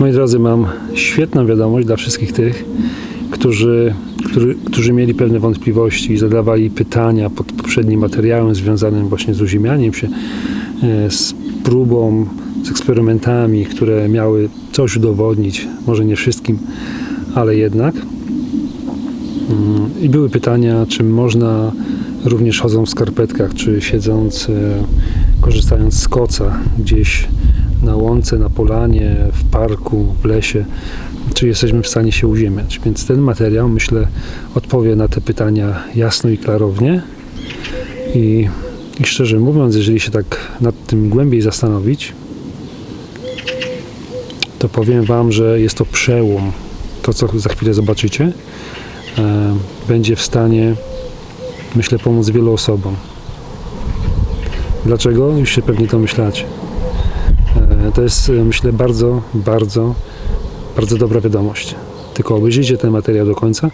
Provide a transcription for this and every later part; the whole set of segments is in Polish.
Moi drodzy, mam świetną wiadomość dla wszystkich tych, którzy, którzy, którzy mieli pewne wątpliwości i zadawali pytania pod poprzednim materiałem związanym właśnie z uziemianiem się, e, z próbą, z eksperymentami, które miały coś udowodnić, może nie wszystkim, ale jednak. Mm, I były pytania, czy można również chodząc w skarpetkach, czy siedząc, e, korzystając z koca gdzieś na łące, na polanie, w parku, w lesie, czy jesteśmy w stanie się uziemiać. Więc ten materiał, myślę, odpowie na te pytania jasno i klarownie. I, i szczerze mówiąc, jeżeli się tak nad tym głębiej zastanowić, to powiem Wam, że jest to przełom. To, co za chwilę zobaczycie, e, będzie w stanie, myślę, pomóc wielu osobom. Dlaczego? Już się pewnie domyślacie. E, To jest, e, myślę, bardzo, bardzo, bardzo dobra wiadomość. Tylko obejrzyjcie ten materiał do końca,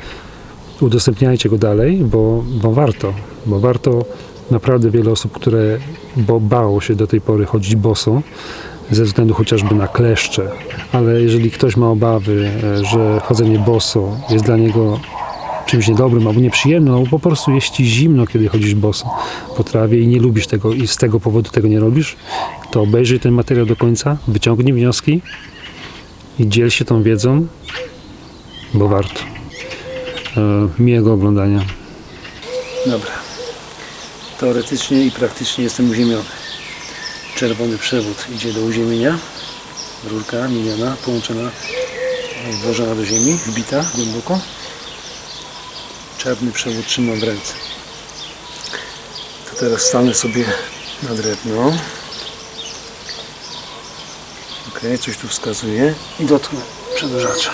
udostępniajcie go dalej, bo, bo warto, bo warto naprawdę wiele osób, które bo bało się do tej pory chodzić boso, ze względu chociażby na kleszcze, ale jeżeli ktoś ma obawy, e, że chodzenie boso jest dla niego czymś niedobrym albo nieprzyjemnym, albo po prostu jest ci zimno, kiedy chodzisz boso po trawie i nie lubisz tego i z tego powodu tego nie robisz, to obejrzyj ten materiał do końca, wyciągnij wnioski i dziel się tą wiedzą, bo warto. E, miłego oglądania. Dobra. Teoretycznie i praktycznie jestem uziemiony. Czerwony przewód idzie do uziemienia. Rurka miniona, połączona, włożona do ziemi, wbita głęboko. Czarny przewód trzymam w ręce. To teraz stanę sobie na drewno. Ok, coś tu wskazuje i dotknę przedłużacza.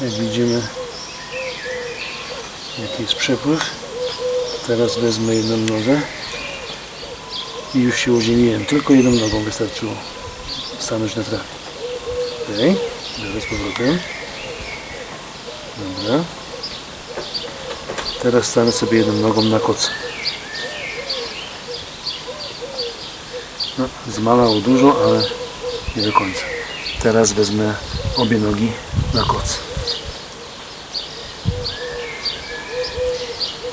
Jak widzimy, jaki jest przepływ. Teraz wezmę jedną nogę i już się uziemiłem. Tylko jedną nogą wystarczyło stanąć na trawie. Ok, biorę z powrotem. Dobra. Teraz stanę sobie jedną nogą na kocu. No, zmalało dużo, ale nie do końca. Teraz wezmę obie nogi na koc.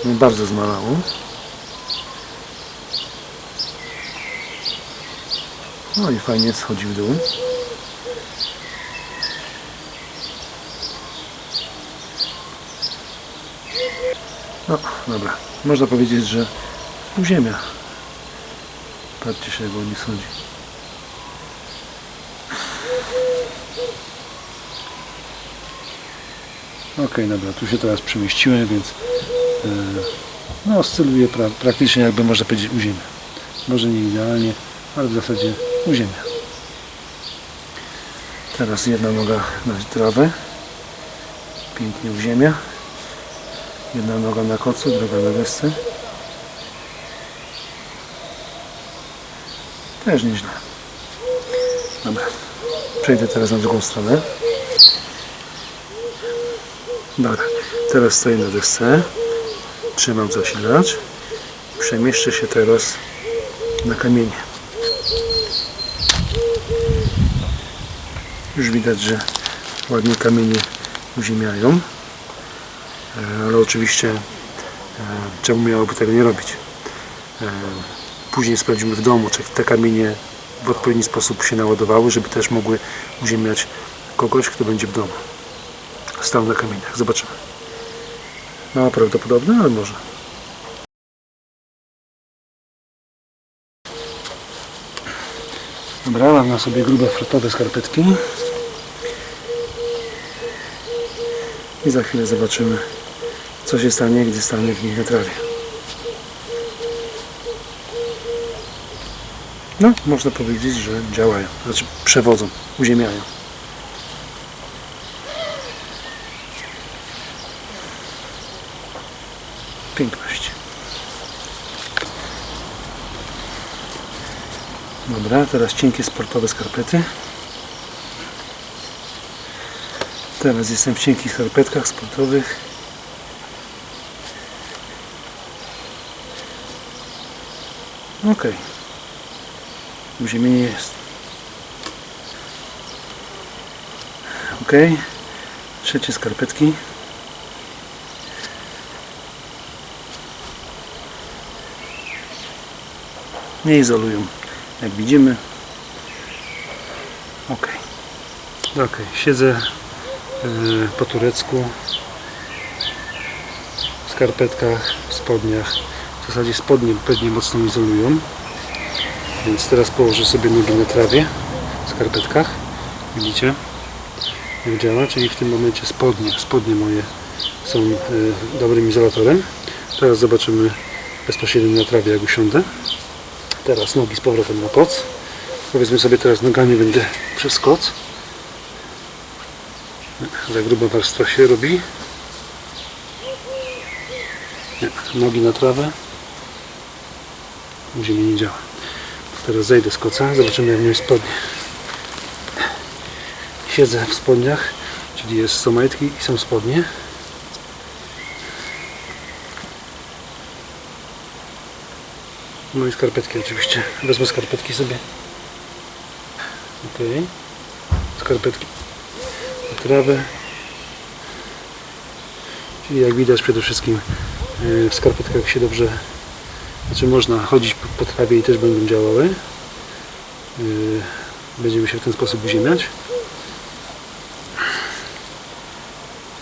No, bardzo zmalało. No i fajnie schodzi w dół. No, dobra. Można powiedzieć, że ziemia. Patrzcie się, jak on nie schodzi. Ok, dobra, tu się teraz przemieściłem, więc e, no, oscyluje pra, praktycznie jakby można powiedzieć u ziemi. Może nie idealnie, ale w zasadzie u ziemi. Teraz jedna noga na trawę. Pięknie u ziemia. Jedna noga na kocu, druga na desce. Też nieźle. Dobra. Przejdę teraz na drugą stronę. Dobra. Teraz stoję na desce. Trzymam zasilacz. Przemieszczę się teraz na kamienie. Już widać, że ładnie kamienie uziemiają. E, ale oczywiście e, czemu miałoby tego nie robić? E, Później sprawdzimy w domu, czy te kamienie w odpowiedni sposób się naładowały, żeby też mogły uziemiać kogoś, kto będzie w domu. Stał na kamieniach. Zobaczymy. No prawdopodobne, ale może. Dobra, mam na sobie grube frotowe skarpetki. I za chwilę zobaczymy, co się stanie, gdy stanę w nich na trawie. No, można powiedzieć, że działają, znaczy przewodzą, uziemiają. Piękność. Dobra, teraz cienkie sportowe skarpety. Teraz jestem w cienkich skarpetkach sportowych. Ok. Uziemienie jest. Ok. Trzecie skarpetki. Nie izolują, jak widzimy. Ok. Ok, siedzę e, po turecku w skarpetkach, w spodniach. W zasadzie spodnie pewnie mocno izolują. Więc teraz położę sobie nogi na trawie w skarpetkach. Widzicie? Jak działa, czyli w tym momencie spodnie, spodnie moje są e, dobrym izolatorem. Teraz zobaczymy bezpośrednio na trawie jak usiądę. Teraz nogi z powrotem na koc. Powiedzmy sobie teraz nogami będę przez koc. Za gruba warstwa się robi. Nogi na trawę. Ziemi nie działa. Teraz zejdę z koca, zobaczymy jak moje spodnie. Siedzę w spodniach, czyli jest są majtki i są spodnie. No i skarpetki oczywiście. Wezmę skarpetki sobie. Ok. Skarpetki na trawę. Czyli jak widać przede wszystkim yy, w skarpetkach się dobrze znaczy można chodzić po, trawie i też będą działały. Yy, Będziemy się w ten sposób uziemiać.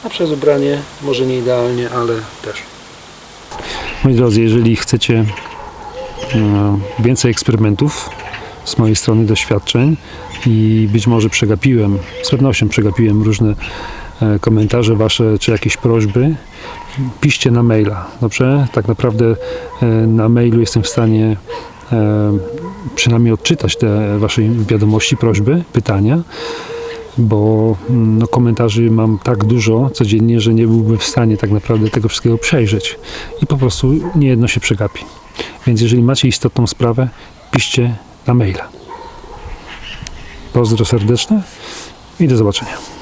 A przez ubranie może nie idealnie, ale też. Moi drodzy, jeżeli chcecie e, więcej eksperymentów z mojej strony, doświadczeń i być może przegapiłem, z pewnością przegapiłem różne komentarze wasze, czy jakieś prośby, piszcie na maila, dobrze? Tak naprawdę e, na mailu jestem w stanie e, przynajmniej odczytać te wasze wiadomości, prośby, pytania, bo mm, no, komentarzy mam tak dużo codziennie, że nie byłbym w stanie tak naprawdę tego wszystkiego przejrzeć i po prostu niejedno się przegapi. Więc jeżeli macie istotną sprawę, piszcie na maila. Pozdro serdeczne i do zobaczenia.